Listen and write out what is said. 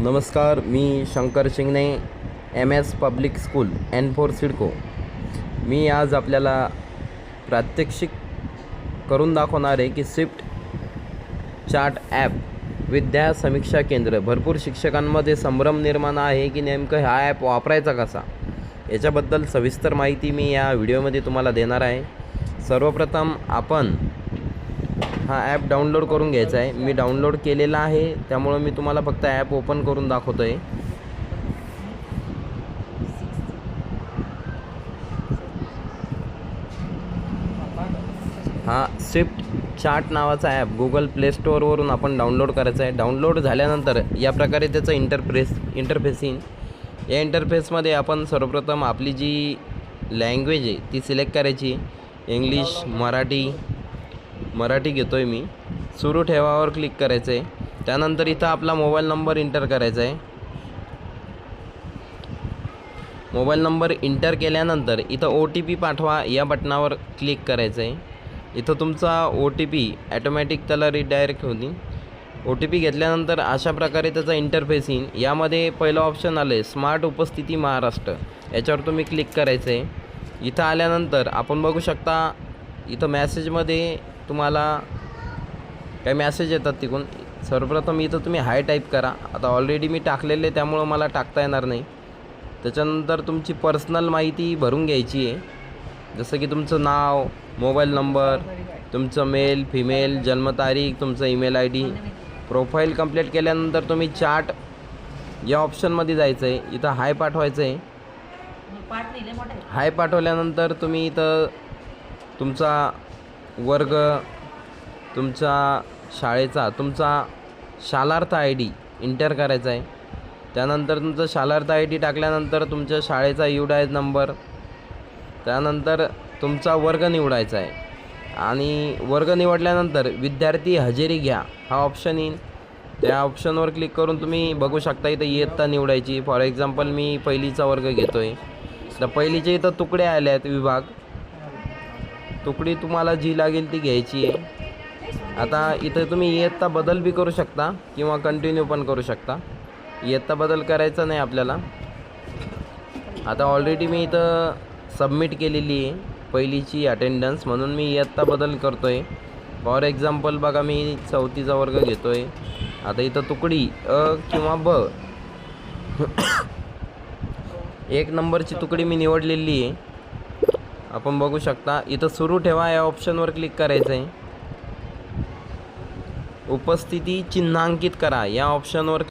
नमस्कार मी Shankar Shingane M S public school N four CIDCO मी आज आपल्याला प्रात्यक्षिक करून दाखवणार आहे की swift chart app Vidya Samiksha Kendra. भरपूर शिक्षकांमध्ये संभ्रम निर्माण आहे की नेमकं हा ॲप वापरायचा कसा? याच्याबद्दल सविस्तर माहिती मी या व्हिडिओमध्ये तुम्हाला देणार आहे. सर्वप्रथम आपण हा ॲप डाउनलोड करून घ्यायचा आहे. मी डाउनलोड केलेला आहे. त्यामुळं मी तुम्हाला फक्त ॲप ओपन करून दाखवतो आहे हा स्विफ्ट चार्ट नावाचा ॲप गुगल प्ले स्टोअरवरून आपण डाउनलोड करायचा आहे. डाउनलोड झाल्यानंतर या प्रकारे त्याचं इंटरप्रेस इंटरफेस येईन या इंटरफेसमध्ये आपण सर्वप्रथम आपली जी लँग्वेज आहे ती सिलेक्ट करायची. इंग्लिश मराठी मराठी घेतो आहे मी. सुरू ठेवावर क्लिक करायचं आहे त्यानंतर इथं आपला मोबाईल नंबर इंटर करायचा आहे मोबाईल नंबर इंटर केल्यानंतर इथं ओ टी पी पाठवा या बटनावर क्लिक करायचं आहे इथं तुमचा ओ टी पी ॲटोमॅटिक त्याला रिडायरेक्ट होतील ओ टी पी घेतल्यानंतर अशा प्रकारे त्याचा इंटरफेस येईन यामध्ये पहिलं ऑप्शन आलं आहे स्मार्ट उपस्थिती महाराष्ट्र याच्यावर तुम्ही क्लिक करायचं आहे इथं आल्यानंतर आपण बघू शकता इथं मॅसेजमध्ये तुम्हाला काही मॅसेज येतात तिकडून. सर्वप्रथम इथं तुम्ही हाय टाईप करा. आता ऑलरेडी मी टाकलेले त्यामुळं मला टाकता येणार नाही. त्याच्यानंतर तुमची पर्सनल माहिती भरून घ्यायची आहे. जसं की तुमचं नाव मोबाईल नंबर तुमचं मेल फिमेल जन्मतारीख तुमचं email I D profile complete केल्यानंतर तुम्ही चार्ट या ऑप्शनमध्ये जायचं आहे इथं हाय पाठवायचं आहे हाय पाठवल्यानंतर तुम्ही इथं तुमचा वर्ग तुमचा शाळेचा तुमचा शालार्थ आय डी इंटर करायचा आहे. त्यानंतर तुमचा शालार्थ आय डी टाकल्यानंतर तुमच्या शाळेचा यू नंबर. त्यानंतर तुमचा वर्ग निवडायचा आहे. आणि वर्ग निवडल्यानंतर विद्यार्थी हजेरी घ्या. हा ऑप्शन येईल. त्या ऑप्शनवर क्लिक करून तुम्ही बघू शकता इथं इयत्ता निवडायची. फॉर एक्झाम्पल मी पहिलीचा वर्ग घेतो आहे तर पहिलीचे इथं तुकडे आले आहेत विभाग. तुकडी तुम्हाला जी लागेल ती घ्यायची आहे. आता इथं तुम्ही इयत्ता बदल बी करू शकता किंवा कंटिन्यू पण करू शकता. इयत्ता बदल करायचा नाही आपल्याला. आता ऑलरेडी मी इथं सबमिट केलेली आहे पहिलीची अटेंडन्स म्हणून मी इयत्ता बदल करतो आहे फॉर एक्झाम्पल बघा मी चौथीचा वर्ग घेतो आहे आता इथं तुकडी अ किंवा ब. एक नंबरची तुकडी मी निवडलेली आहे. आपण बघू शकता इथं सुरू ठेवा या ऑप्शनवर क्लिक करायचं आहे उपस्थिती चिन्हांकित करा या ऑप्शनवर